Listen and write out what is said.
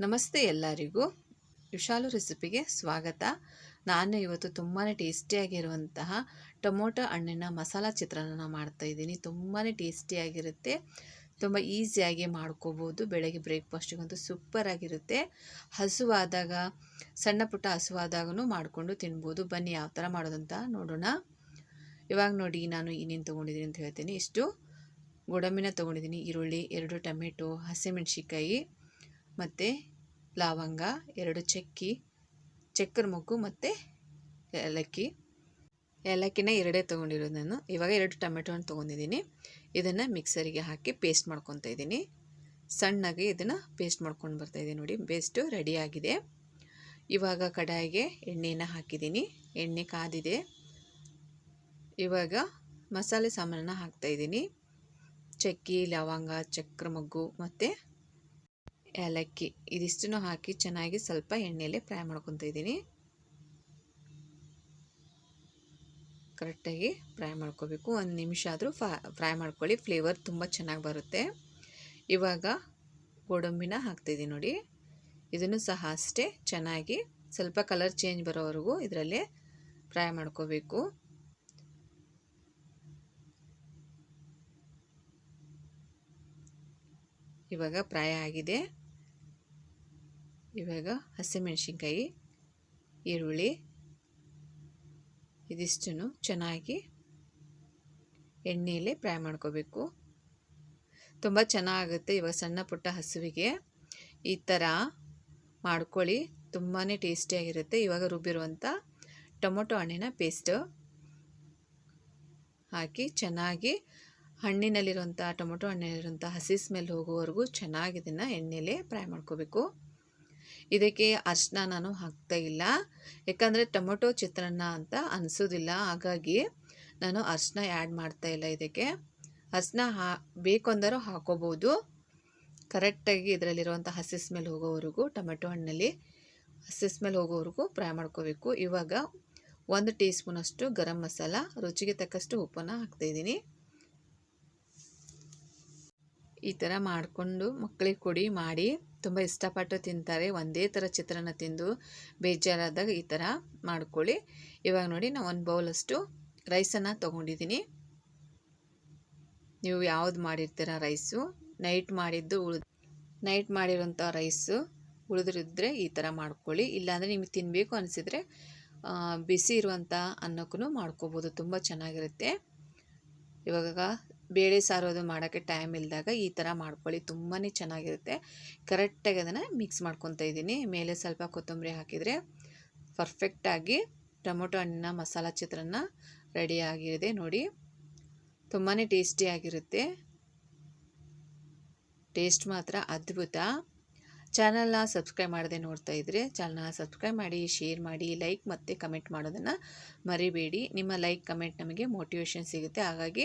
ನಮಸ್ತೆ ಎಲ್ಲರಿಗೂ. ವಿಶಾಲು ರೆಸಿಪಿಗೆ ಸ್ವಾಗತ. ನಾನು ಇವತ್ತು ತುಂಬಾ ಟೇಸ್ಟಿಯಾಗಿರುವಂತಹ ಟೊಮೊಟೊ ಹಣ್ಣಿನ ಮಸಾಲ ಚಿತ್ರಾನ್ನ ಮಾಡ್ತಾಯಿದ್ದೀನಿ ತುಂಬಾ ಟೇಸ್ಟಿಯಾಗಿರುತ್ತೆ. ತುಂಬ ಈಸಿಯಾಗಿ ಮಾಡ್ಕೋಬೋದು. ಬೆಳಗ್ಗೆ ಬ್ರೇಕ್ಫಾಸ್ಟಿಗಂತೂ ಸೂಪರಾಗಿರುತ್ತೆ. ಹಸುವಾದಾಗ, ಸಣ್ಣ ಪುಟ್ಟ ಹಸುವಾದಾಗೂ ಮಾಡಿಕೊಂಡು ತಿನ್ಬೋದು. ಬನ್ನಿ ಯಾವ ಥರ ಮಾಡೋದಂತ ನೋಡೋಣ. ಇವಾಗ ನೋಡಿ, ನಾನು ಏನೇನು ತೊಗೊಂಡಿದ್ದೀನಿ ಅಂತ ಹೇಳ್ತೀನಿ. ಇಷ್ಟು ಗೋಡಂಬಿನ ತೊಗೊಂಡಿದ್ದೀನಿ. ಈರುಳ್ಳಿ, ಎರಡು ಟೊಮೆಟೊ ಹಸಿಮೆಣ್ಸಿಕಾಯಿ ಮತ್ತು ಲವಂಗ, ಎರಡು ಚಕ್ಕಿ, ಚಕ್ಕರ ಮೊಗ್ಗು ಮತ್ತು ಏಲಕ್ಕಿ. ಏಲಕ್ಕಿನ ಎರಡೇ ತೊಗೊಂಡಿರೋದು ನಾನು. ಇವಾಗ ಎರಡು ಟೊಮೆಟೊನ ತೊಗೊಂಡಿದ್ದೀನಿ. ಇದನ್ನು ಮಿಕ್ಸರಿಗೆ ಹಾಕಿ ಪೇಸ್ಟ್ ಮಾಡ್ಕೊತಾ ಇದ್ದೀನಿ. ಸಣ್ಣಗೆ ಇದನ್ನು ಪೇಸ್ಟ್ ಮಾಡ್ಕೊಂಡು ಬರ್ತಾಯಿದ್ದೀನಿ ನೋಡಿ. ಪೇಸ್ಟು ರೆಡಿಯಾಗಿದೆ ಇವಾಗ ಕಡಾಯಿಗೆ ಎಣ್ಣೆನ ಹಾಕಿದ್ದೀನಿ. ಎಣ್ಣೆ ಕಾದಿದೆ. ಇವಾಗ ಮಸಾಲೆ ಸಾಮಾನನ್ನು ಹಾಕ್ತಾಯಿದ್ದೀನಿ ಚಕ್ಕಿ, ಲವಂಗ ಚಕ್ರ ಮೊಗ್ಗು ಮತ್ತು ಏಲಕ್ಕಿ ಇದಿಷ್ಟನ್ನು ಹಾಕಿ ಚೆನ್ನಾಗಿ ಸ್ವಲ್ಪ ಎಣ್ಣೆಯಲ್ಲೇ ಫ್ರೈ ಮಾಡ್ಕೊತ ಇದ್ದೀನಿ. ಕರೆಕ್ಟಾಗಿ ಫ್ರೈ ಮಾಡ್ಕೋಬೇಕು. ಒಂದು ನಿಮಿಷ ಆದರೂ ಫ್ರೈ ಮಾಡ್ಕೊಳ್ಳಿ. ಫ್ಲೇವರ್ ತುಂಬ ಚೆನ್ನಾಗಿ ಬರುತ್ತೆ. ಇವಾಗ ಗೋಡಂಬಿನ ಹಾಕ್ತಿದ್ದೀನಿ ನೋಡಿ. ಇದನ್ನು ಸಹ ಅಷ್ಟೇ ಚೆನ್ನಾಗಿ ಸ್ವಲ್ಪ ಕಲರ್ ಚೇಂಜ್ ಬರೋವರೆಗೂ ಇದರಲ್ಲೇ ಫ್ರೈ ಮಾಡ್ಕೋಬೇಕು. ಇವಾಗ ಫ್ರೈ ಆಗಿದೆ. ಇವಾಗ ಹಸಿಮೆಣಸಿನ್ಕಾಯಿ, ಈರುಳ್ಳಿ ಇದಿಷ್ಟನ್ನು ಚೆನ್ನಾಗಿ ಎಣ್ಣೆಯಲ್ಲೇ ಫ್ರೈ ಮಾಡ್ಕೋಬೇಕು. ತುಂಬ ಚೆನ್ನಾಗುತ್ತೆ ಇವಾಗ ಸಣ್ಣ ಪುಟ್ಟ ಹಸುವಿಗೆ. ಈ ಥರ ಮಾಡ್ಕೊಳ್ಳಿ ತುಂಬಾ ಟೇಸ್ಟಿಯಾಗಿರುತ್ತೆ. ಇವಾಗ ರುಬ್ಬಿರುವಂಥ ಟೊಮೊಟೊ ಹಣ್ಣಿನ ಪೇಸ್ಟು ಹಾಕಿ ಚೆನ್ನಾಗಿ ಹಣ್ಣಿನಲ್ಲಿರುವಂಥ ಟೊಮೊಟೊ ಹಣ್ಣಿನಲ್ಲಿರುವಂಥ ಹಸಿ ಸ್ಮೆಲ್ ಹೋಗುವವರೆಗೂ ಚೆನ್ನಾಗಿ ಇದನ್ನು ಎಣ್ಣೆಲೇ ಫ್ರೈ ಮಾಡ್ಕೋಬೇಕು. ಇದಕ್ಕೆ ಅರ್ಶಿನ ನಾನು ಹಾಕ್ತಾ ಇಲ್ಲ. ಯಾಕಂದರೆ ಟೊಮೊಟೊ ಚಿತ್ರಾನ್ನ ಅಂತ ಅನಿಸೋದಿಲ್ಲ. ಹಾಗಾಗಿ ನಾನು ಅರ್ಶಿನ ಆ್ಯಡ್ ಮಾಡ್ತಾ ಇಲ್ಲ ಇದಕ್ಕೆ. ಅರ್ಶಿನ ಹಾ ಬೇಕು ಅಂದರೂ ಹಾಕೋಬೋದು ಕರೆಕ್ಟಾಗಿ ಇದರಲ್ಲಿರುವಂಥ ಹಸಿ ಸ್ಮೆಲ್ ಹೋಗೋವರೆಗೂ, ಟೊಮೆಟೊ ಹಣ್ಣಲ್ಲಿ ಹಸಿ ಸ್ಮೆಲ್ ಹೋಗೋವರೆಗೂ ಫ್ರೈ ಮಾಡ್ಕೋಬೇಕು. ಇವಾಗ ಒಂದು ಟೀ ಸ್ಪೂನಷ್ಟು ಗರಂ ಮಸಾಲ, ರುಚಿಗೆ ತಕ್ಕಷ್ಟು ಉಪ್ಪನ್ನು ಹಾಕ್ತಾಯಿದ್ದೀನಿ ಈ ಥರ ಮಾಡಿಕೊಂಡು ಮಕ್ಕಳಿಗೆ ಕೊಡಿ, ಮಾಡಿ. ತುಂಬ ಇಷ್ಟಪಟ್ಟು ತಿಂತಾರೆ. ಒಂದೇ ಥರ ಚಿತ್ರಾನ್ನ ತಿಂದು ಬೇಜಾರಾದಾಗ ಈ ಥರ ಮಾಡ್ಕೊಳ್ಳಿ. ಇವಾಗ ನೋಡಿ ನಾನು ಒಂದು ಬೌಲಷ್ಟು ರೈಸನ್ನು ತೊಗೊಂಡಿದ್ದೀನಿ. ನೀವು ಯಾವ್ದು ಮಾಡಿರ್ತೀರ ರೈಸು? ನೈಟ್ ಮಾಡಿದ್ದು ಉಳ್, ನೈಟ್ ಮಾಡಿರೋಂಥ ರೈಸು ಉಳಿದ್ರಿದ್ರೆ ಈ ಥರ ಮಾಡ್ಕೊಳ್ಳಿ. ಇಲ್ಲಾಂದರೆ ನಿಮಗೆ ತಿನ್ನಬೇಕು ಅನಿಸಿದರೆ ಬಿಸಿ ಇರುವಂಥ ಅನ್ನಕ್ಕೂ ಮಾಡ್ಕೋಬೋದು. ತುಂಬ ಚೆನ್ನಾಗಿರುತ್ತೆ. ಇವಾಗ ಬೇಳೆ ಸಾರು ಅದು ಮಾಡೋಕ್ಕೆ ಟೈಮ್ ಇಲ್ಲದಾಗ ಈ ಥರ ಮಾಡ್ಕೊಳ್ಳಿ ತುಂಬಾ ಚೆನ್ನಾಗಿರುತ್ತೆ. ಕರೆಕ್ಟಾಗಿ ಅದನ್ನು ಮಿಕ್ಸ್ ಮಾಡ್ಕೊತಾ ಇದ್ದೀನಿ. ಮೇಲೆ ಸ್ವಲ್ಪ ಕೊತ್ತಂಬರಿ ಹಾಕಿದರೆ ಪರ್ಫೆಕ್ಟಾಗಿ ಟೊಮೊಟೊ ಹಣ್ಣಿನ ಮಸಾಲ ಚಿತ್ರಾನ್ನ ರೆಡಿಯಾಗಿದೆ ನೋಡಿ. ತುಂಬಾ ಟೇಸ್ಟಿಯಾಗಿರುತ್ತೆ ಟೇಸ್ಟ್ ಮಾತ್ರ ಅದ್ಭುತ. ಚಾನಲ್ನ ಸಬ್ಸ್ಕ್ರೈಬ್ ಮಾಡದೆ ನೋಡ್ತಾ ಇದ್ದರೆ ಚಾನಲ್ನ ಸಬ್ಸ್ಕ್ರೈಬ್ ಮಾಡಿ, ಶೇರ್ ಮಾಡಿ, ಲೈಕ್ ಮತ್ತು ಕಮೆಂಟ್ ಮಾಡೋದನ್ನು ಮರಿಬೇಡಿ. ನಿಮ್ಮ ಲೈಕ್, ಕಮೆಂಟ್ ನಮಗೆ ಮೋಟಿವೇಶನ್ ಸಿಗುತ್ತೆ. ಹಾಗಾಗಿ